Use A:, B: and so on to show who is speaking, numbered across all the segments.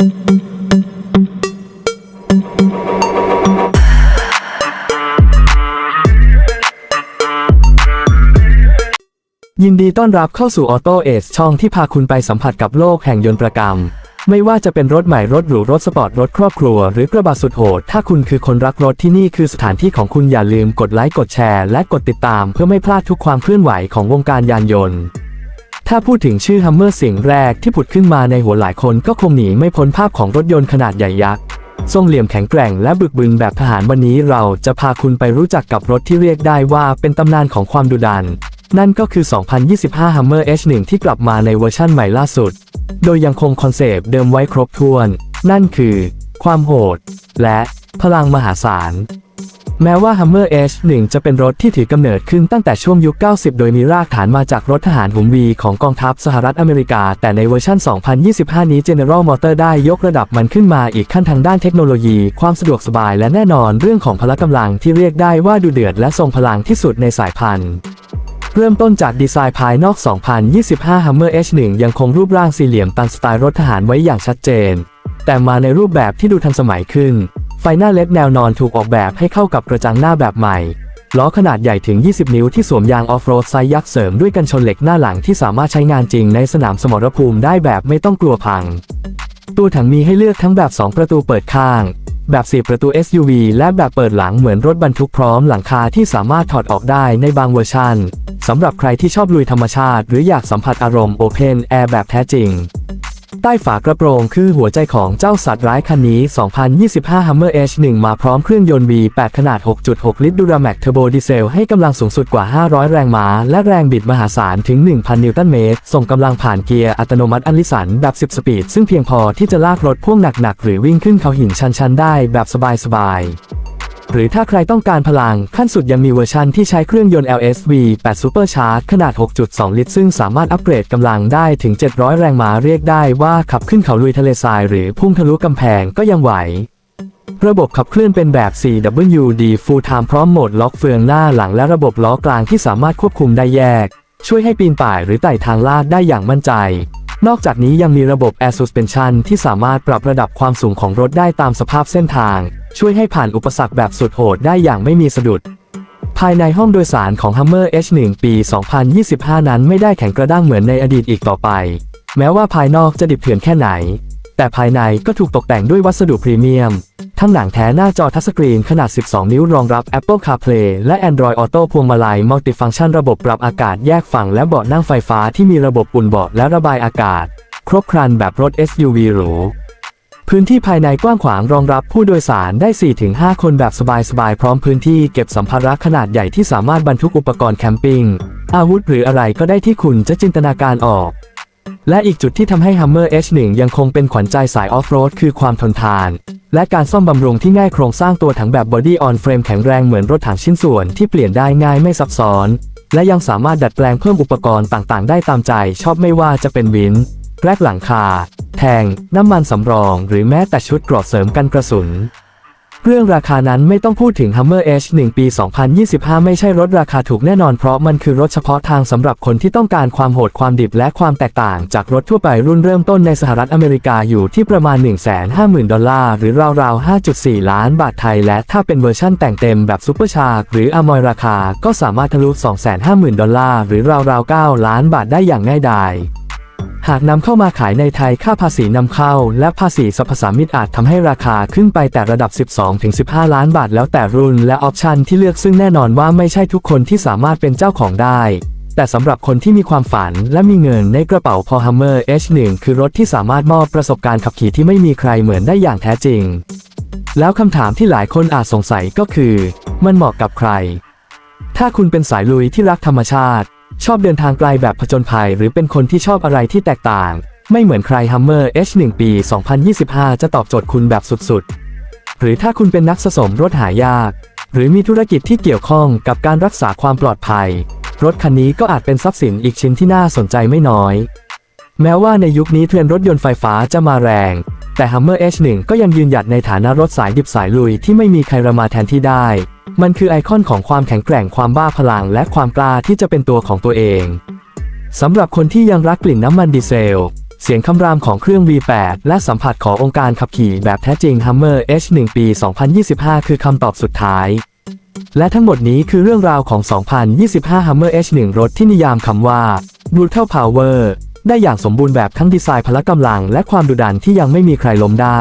A: ยินดีต้อนรับเข้าสู่ออโตเอสช่องที่พาคุณไปสัมผัสกับโลกแห่งยนต์ประกรรม ไม่ว่าจะเป็นรถใหม่รถหรูรถสปอร์ตรถครอบครัว หรือกระบะสุดโหด ถ้าคุณคือคนรักรถที่นี่คือสถานที่ของคุณอย่าลืมกดไลค์กดแชร์ และกดติดตามเพื่อไม่พลาดทุกความเคลื่อนไหวของวงการยานยนต์ ถ้าพูดถึงชื่อฮัมเมอร์สิ่งแรกที่ผุดขึ้นมาในหัวหลายคนก็คงหนีไม่พ้นภาพของรถยนต์ขนาดใหญ่ยักษ์ทรงเหลี่ยมแข็งแกร่งและบึกบึนแบบทหารวันนี้เราจะพาคุณไปรู้จักกับรถที่เรียกได้ว่าเป็นตำนานของความดุดัน นั่นก็คือ 2025 Hummer H1 ที่กลับมาในเวอร์ชั่นใหม่ล่าสุด โดยยังคงคอนเซปต์เดิมไว้ครบถ้วน นั่นคือ ความโหด และพลังมหาศาล แม้ว่า Hummer H1 จะเป็นรถที่ถือกำเนิดขึ้นตั้งแต่ช่วงยุค 90 โดยมีรากฐานมาจากรถทหารหุ่มวีของกองทัพสหรัฐอเมริกา แต่ในเวอร์ชัน 2025 นี้ General Motors ได้ยกระดับมันขึ้นมาอีกขั้นทางด้านเทคโนโลยี ความสะดวกสบายและแน่นอนเรื่องของพละกำลังที่เรียกได้ว่าดูเดือดและทรงพลังที่สุดในสายพันธุ์เริ่มต้นจากดีไซน์ภายนอก 2025 Hummer H1 ยังคงรูปร่างสี่เหลี่ยมตามสไตล์รถทหารไว้อย่างชัดเจน แต่มาในรูปแบบที่ดูทันสมัยขึ้น ไฟหน้าเล็ดแนวนอนถูกออกแบบให้เข้ากับกระจังหน้าแบบใหม่ ล้อขนาดใหญ่ถึง 20 นิ้วที่สวมยางออฟโรดไซส์ยักษ์เสริมด้วยกันชนเหล็กหน้าหลังที่สามารถใช้งานจริงในสนามสมรภูมิได้แบบไม่ต้องกลัวพัง ตัวถังมีให้เลือกทั้งแบบ 2 ประตูเปิดข้าง แบบ 4 ประตู SUV และแบบเปิดหลังเหมือนรถบรรทุกพร้อมหลังคาที่สามารถถอดออกได้ในบางเวอร์ชันสำหรับใครที่ชอบลุยธรรมชาติ หรืออยากสัมผัสอารมณ์ Open Air แบบแท้จริง ใต้ฝากระโปรงคือหัวใจของเจ้าสัตว์ร้ายคันนี้ 2025 Hummer H1 มาพร้อมเครื่องยนต์ V8 ขนาด 6.6 ลิตร Duramax Turbo Diesel ให้กำลังสูงสุดกว่า 500 แรงม้า และแรงบิดมหาศาลถึง 1,000 นิวตันเมตร ส่งกำลังผ่านเกียร์อัตโนมัติอันลิสันแบบ 10 สปีด ซึ่งเพียงพอที่จะลากรถพ่วงหนักๆ หรือวิ่งขึ้นเขาหินชันๆ ได้แบบสบายๆ หรือถ้าใครต้องการพลังขั้นสุดยังมีเวอร์ชันที่ใช้เครื่องยนต์ LSV 8 Supercharge ขนาด 6.2 ลิตร ซึ่งสามารถอัปเกรดกำลังได้ถึง 700 แรงม้าเรียกได้ว่าขับขึ้นเขาลุยทะเลทราย หรือพุ่งทะลุกำแพงก็ยังไหวระบบขับเคลื่อนเป็นแบบ 4WD Full Time พร้อมโหมดล็อกเฟืองหน้าหลังและระบบล้อกลางที่สามารถควบคุมได้แยก ช่วยให้ปีนป่ายหรือไต่ทางลาดได้อย่างมั่นใจ นอกจากนี้ยังมีระบบ Air Suspension ที่สามารถปรับระดับความสูงของรถได้ตามสภาพเส้นทาง ช่วยให้ผ่านอุปสรรคแบบสุดโหดได้อย่างไม่มีสะดุด ภายในห้องโดยสารของ Hummer H1 ปี 2025 นั้นไม่ได้แข็งกระด้างเหมือนในอดีตอีกต่อไป แม้ว่าภายนอกจะดิบเถื่อนแค่ไหน แต่ภายในก็ถูกตกแต่งด้วยวัสดุพรีเมียม ทั้งหนังแท้หน้าจอทัชสกรีนขนาด 12 นิ้วรองรับ Apple CarPlay และ Android Auto พวงมาลัยมัลติฟังก์ชันระบบปรับอากาศแยกฝั่งและเบาะนั่งไฟฟ้าที่มีระบบอุ่นเบาะและระบายอากาศ ครบครันแบบรถ SUV หรู พื้นที่ภายในกว้างขวางรองรับผู้โดยสารได้ 4-5 คนแบบสบายๆ พร้อมพื้นที่เก็บสัมภาระขนาดใหญ่ที่สามารถบรรทุกอุปกรณ์แคมปิ้งอาวุธหรืออะไรก็ได้ที่คุณจะจินตนาการออก และอีกจุดที่ทำให้ Hummer H1 ยังคงเป็นขวัญใจสายออฟโรดคือความทนทาน และการซ่อมบำรุงที่ง่ายโครงสร้างตัวถังแบบ Body on Frame แข็งแรงเหมือนรถถังชิ้นส่วนที่เปลี่ยนได้ง่ายไม่ซับซ้อน และยังสามารถดัดแปลงเพิ่มอุปกรณ์ต่างๆ ได้ตามใจ ชอบไม่ว่าจะเป็นวินแรกหลังคา แทง น้ำมันสำรอง หรือแม้แต่ชุดเกรอบเสริมกันกระสุน เรื่องราคานั้นไม่ต้องพูดถึง Hummer H1 ปี 2025 ไม่ใช่รถราคาถูกแน่นอนเพราะมันคือรถเฉพาะทางสำหรับคนที่ต้องการความโหดความดิบและความแตกต่าง จากรถทั่วไปรุ่นเริ่มต้นในสหรัฐอเมริกาอยู่ที่ประมาณ 150,000 ดอลลาร์ หรือราวๆ 5.4 ล้านบาทไทย และถ้าเป็นเวอร์ชั่นแต่งเต็มแบบซูเปอร์ชาร์กหรืออมอยราคาก็สามารถทะลุ 250,000 ดอลลาร์ หรือราวๆ 9 ล้านบาทได้อย่างง่ายดาย หากนำเข้ามาขายในไทยค่าภาษีนำเข้า และภาษีสรรพสามิตอาจทำให้ราคาขึ้นไปแต่ระดับ 12-15 ล้านบาทแล้วแต่รุ่นและออปชันที่เลือกซึ่งแน่นอนว่าไม่ใช่ทุกคนที่สามารถเป็นเจ้าของได้ แต่สำหรับคนที่มีความฝันและมีเงินในกระเป๋าพอ Hummer H1 คือรถที่สามารถมอบประสบการณ์ขับขี่ที่ไม่มีใครเหมือนได้อย่างแท้จริง แล้วคำถามที่หลายคนอาจสงสัยก็คือ มันเหมาะกับใคร ถ้าคุณเป็นสายลุยที่รักธรรมชาติ ชอบเดินทางไกลแบบผจญภัย หรือเป็นคนที่ชอบอะไรที่แตกต่าง ไม่เหมือนใคร Hummer H1 ปี 2025 จะตอบโจทย์คุณแบบสุดๆ หรือถ้าคุณเป็นนักสะสมรถหายาก หรือมีธุรกิจที่เกี่ยวข้องกับการรักษาความปลอดภัย รถคันนี้ก็อาจเป็นทรัพย์สินอีกชิ้นที่น่าสนใจไม่น้อย แม้ว่าในยุคนี้เทรนด์รถยนต์ไฟฟ้าจะมาแรง แต่ Hummer H1 ก็ยังยืนหยัดในฐานะรถสายดิบสายลุยที่ไม่มีใครรมาแทนที่ได้ มันคือไอคอนของความแข็งแกร่งความบ้าพลัง และความกล้าที่จะเป็นตัวของตัวเองสำหรับคนที่ยังรักกลิ่นน้ำมันดีเซล เสียงคำรามของเครื่อง V8 และสัมผัสขององค์การขับขี่แบบแท้จริง Hummer H1 ปี 2025 คือคำตอบสุดท้าย และทั้งหมดนี้คือเรื่องราวของ 2025 Hummer H1 รถที่นิยามคำว่า Brutal Power ได้อย่างสมบูรณ์แบบทั้งดีไซน์พละกำลังและความดุดันที่ยังไม่มีใครล้มได้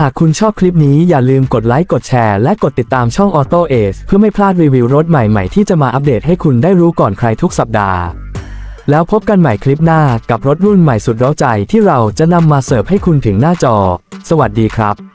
A: หากคุณชอบคลิปนี้อย่าลืมกดไลค์กดแชร์และกดติดตามช่อง Auto Ace เพื่อไม่พลาดรีวิวรถใหม่ๆ ที่จะมาอัปเดตให้คุณได้รู้ก่อนใครทุกสัปดาห์ แล้วพบกันใหม่คลิปหน้ากับรถรุ่นใหม่สุดเร้าใจที่เราจะนำมาเสิร์ฟให้คุณถึงหน้าจอ สวัสดีครับ